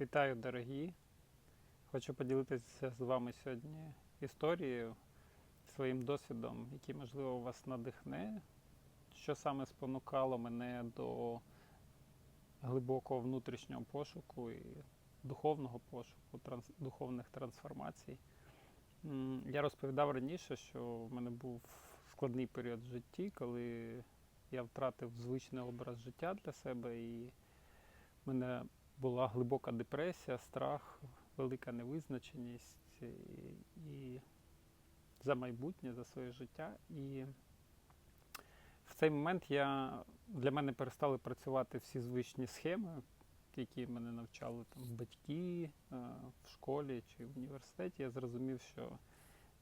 Вітаю, дорогі! Хочу поділитися з вами сьогодні історією, своїм досвідом, який, можливо, вас надихне, що саме спонукало мене до глибокого внутрішнього пошуку і духовного пошуку, транс- духовних трансформацій. Я розповідав раніше, що в мене був складний період в житті, коли я втратив звичний образ життя для себе і мене була глибока депресія, страх, велика невизначеність і, і за майбутнє, за своє життя. І в цей момент я, для мене перестали працювати всі звичні схеми, які мене навчали там, батьки е, в школі чи в університеті. Я зрозумів, що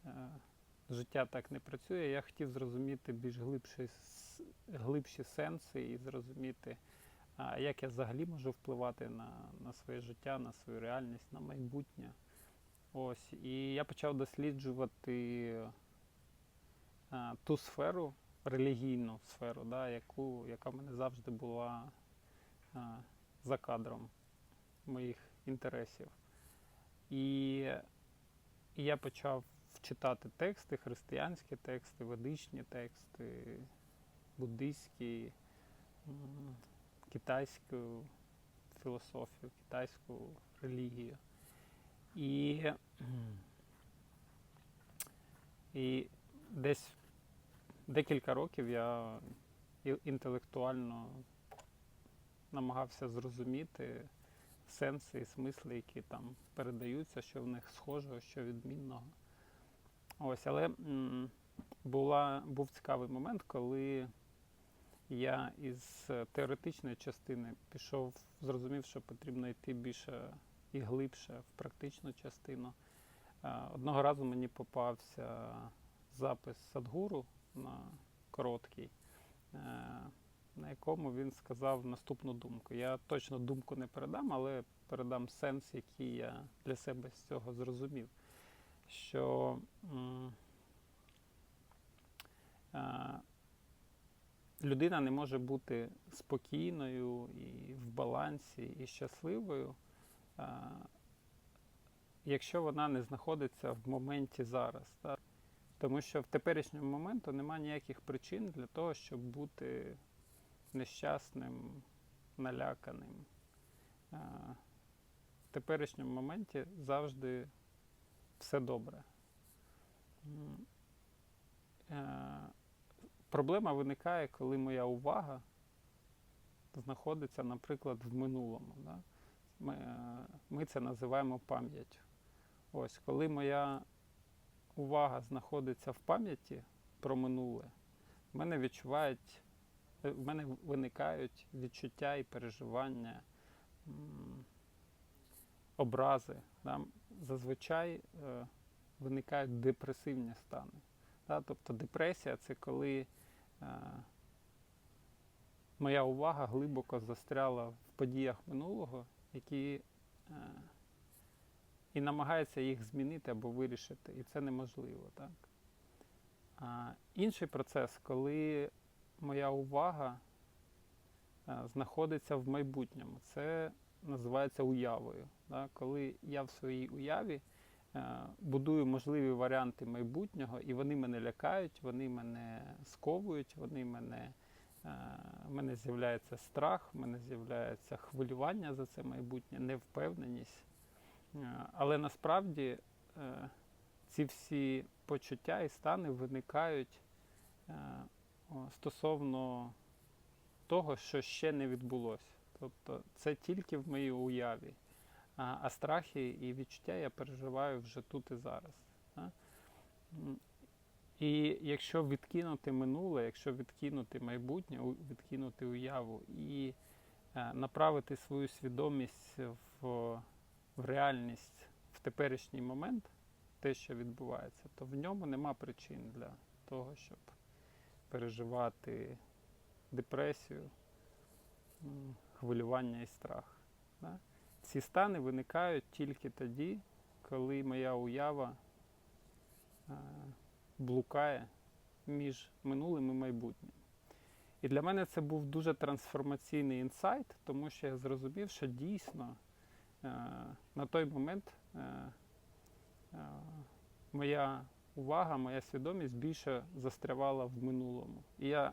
е, життя так не працює. Я хотів зрозуміти більш глибші, глибші сенси і зрозуміти. А як я взагалі можу впливати на, на своє життя, на свою реальність, на майбутнє. Ось. І я почав досліджувати а, ту сферу, релігійну сферу, да, яку, яка в мене завжди була а, за кадром моїх інтересів. І, і я почав читати тексти, християнські тексти, ведичні тексти, буддийські. Китайську філософію, китайську релігію. І, і десь декілька років я інтелектуально намагався зрозуміти сенси і смисли, які там передаються, що в них схожого, що відмінного. Ось, але була, був цікавий момент, коли я із е, теоретичної частини пішов, зрозумів, що потрібно йти більше і глибше в практичну частину. Е, Одного разу мені попався запис Садгуру на короткий, е, на якому він сказав наступну думку. Я точно думку не передам, але передам сенс, який я для себе з цього зрозумів. Що людина не може бути спокійною і в балансі, і щасливою, якщо вона не знаходиться в моменті зараз. Так? Тому що в теперішньому моменту немає ніяких причин для того, щоб бути нещасним, наляканим. В теперішньому моменті завжди все добре. Проблема виникає, коли моя увага знаходиться, наприклад, в минулому. Да? Ми, е, ми це називаємо пам'яттю. Ось, коли моя увага знаходиться в пам'яті про минуле, в мене відчувають, е, в мене виникають відчуття і переживання, образи. Да? Зазвичай е, виникають депресивні стани. Да? Тобто депресія це коли моя увага глибоко застряла в подіях минулого, які е, і намагається їх змінити або вирішити, і це неможливо. Так? А інший процес, коли моя увага е, знаходиться в майбутньому, це називається уявою. Да? Коли я в своїй уяві е, будую можливі варіанти майбутнього, і вони мене лякають, вони мене сковують, вони мене. е, В мене з'являється страх, в мене з'являється хвилювання за це майбутнє, невпевненість. Е, Але насправді е, ці всі почуття і стани виникають е, стосовно того, що ще не відбулося. Тобто це тільки в моїй уяві. А, страхи і відчуття я переживаю вже тут і зараз. І якщо відкинути минуле, якщо відкинути майбутнє, відкинути уяву і е, направити свою свідомість в, в реальність в теперішній момент, те, що відбувається, то в ньому нема причин для того, щоб переживати депресію, хвилювання і страх. Да? Ці стани виникають тільки тоді, коли моя уява е, блукає між минулим і майбутнім. І для мене це був дуже трансформаційний інсайт, тому що я зрозумів, що дійсно е, на той момент е, моя увага, моя свідомість більше застрявала в минулому. І, я,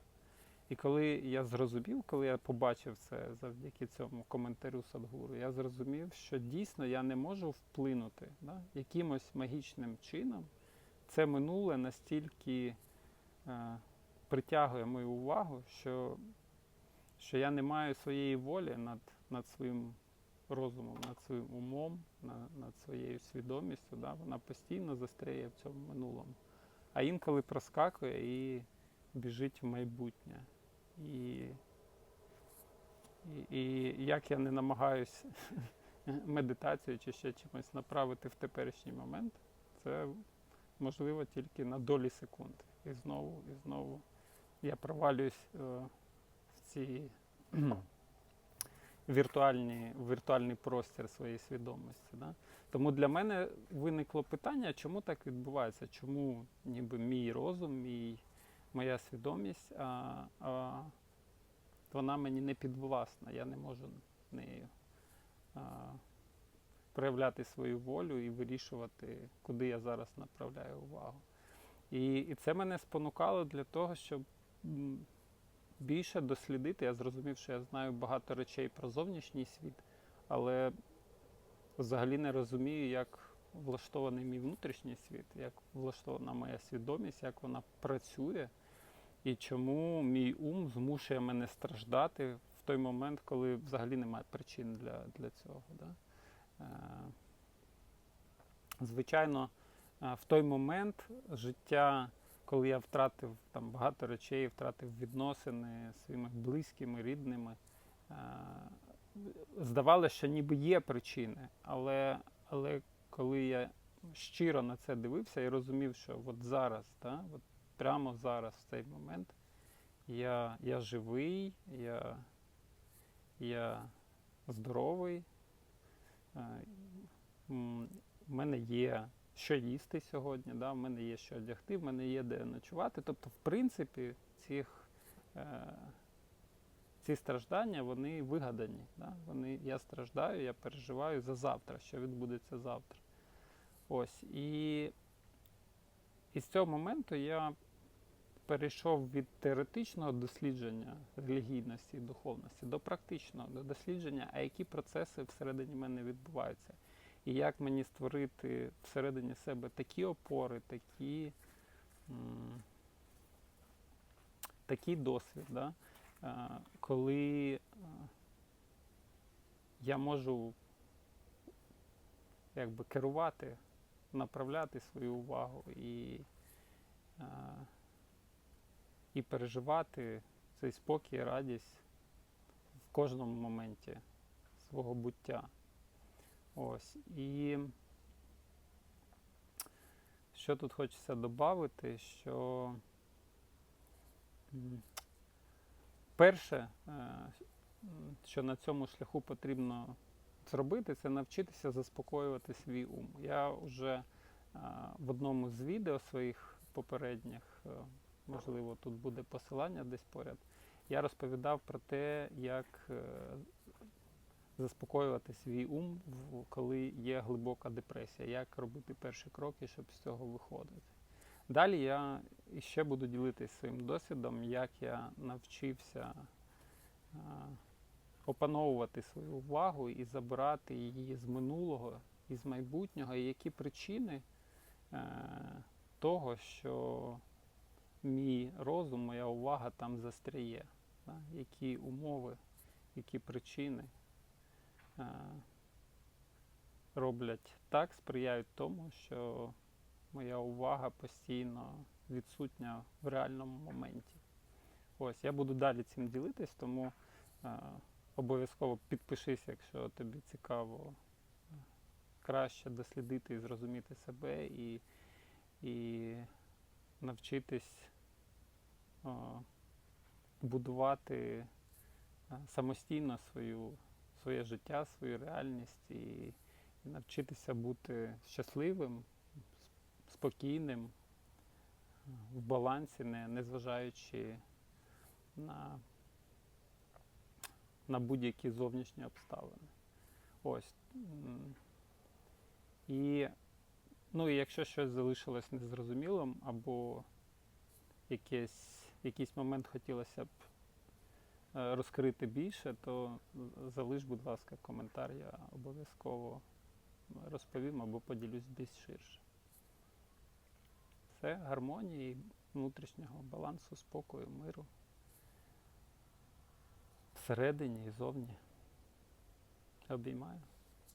і коли я зрозумів, коли я побачив це завдяки цьому коментарю Садгуру, я зрозумів, що дійсно я не можу вплинути да, якимось магічним чином. Це минуле настільки е, притягує мою увагу, що, що я не маю своєї волі над, над своїм розумом, над своїм умом, на- над своєю свідомістю. Да? Вона постійно застряє в цьому минулому. А інколи проскакує і біжить в майбутнє. І, і, як я не намагаюсь медитацією чи ще чимось направити в теперішній момент, це можливо тільки на долі секунд. І знову, і знову я провалююсь е, в ці віртуальні, віртуальний простір своєї свідомості. Да? Тому для мене виникло питання, чому так відбувається, чому ніби мій розум, мій, моя свідомість, а, а вона мені не підвласна, я не можу нею а, проявляти свою волю і вирішувати, куди я зараз направляю увагу. І, і це мене спонукало для того, щоб більше дослідити. Я зрозумів, що я знаю багато речей про зовнішній світ, але взагалі не розумію, як влаштований мій внутрішній світ, як влаштована моя свідомість, як вона працює, і чому мій ум змушує мене страждати в той момент, коли взагалі немає причин для, для цього. Да? Е, Звичайно, е, в той момент життя, коли я втратив там багато речей, втратив відносини зі своїми близькими, рідними, е, здавалося, що ніби є причини, але, але коли я щиро на це дивився і розумів, що от зараз, да, от прямо зараз, в цей момент, я, я живий, я, я здоровий, е, в мене є що їсти сьогодні, да, в мене є що одягти, в мене є де ночувати. Тобто, в принципі, цих, е, ці страждання вони вигадані. Да? Вони, я страждаю, я переживаю за завтра, що відбудеться завтра. Ось. І, і з цього моменту я перейшов від теоретичного дослідження релігійності і духовності до практичного, до дослідження, а які процеси всередині мене відбуваються. І як мені створити всередині себе такі опори, такі, м, такий досвід, да? е, коли е, я можу якби керувати, направляти свою увагу і, е, і переживати цей спокій, і радість в кожному моменті свого буття. Ось. І що тут хочеться додати, що перше, е, що на цьому шляху потрібно зробити, це навчитися заспокоювати свій ум. Я вже е, в одному з відео своїх попередніх, е, можливо, тут буде посилання десь поряд, я розповідав про те, як е, заспокоювати свій ум, коли є глибока депресія, як робити перші кроки, щоб з цього виходити. Далі я ще буду ділитися своїм досвідом, як я навчився опановувати свою увагу і забирати її з минулого і з майбутнього, і які причини е, того, що мій розум, моя увага там застряє, які умови, які причини е, роблять так, сприяють тому, що моя увага постійно відсутня в реальному моменті. Ось, я буду далі цим ділитись, тому е, обов'язково підпишись, якщо тобі цікаво краще дослідити і зрозуміти себе і, і навчитись о, будувати е, самостійно свою, своє життя, свою реальність і, і навчитися бути щасливим, спокійним, е, в балансі, не, незважаючи на, на будь-які зовнішні обставини. Ось І, ну, і якщо щось залишилось незрозумілим, або якийсь, якийсь момент хотілося б е, розкрити більше, то залиш, будь ласка, коментар, я обов'язково розповім або поділюсь більш ширше. Це гармонії, внутрішнього балансу, спокою, миру. Всередині і зовні. Обіймаю.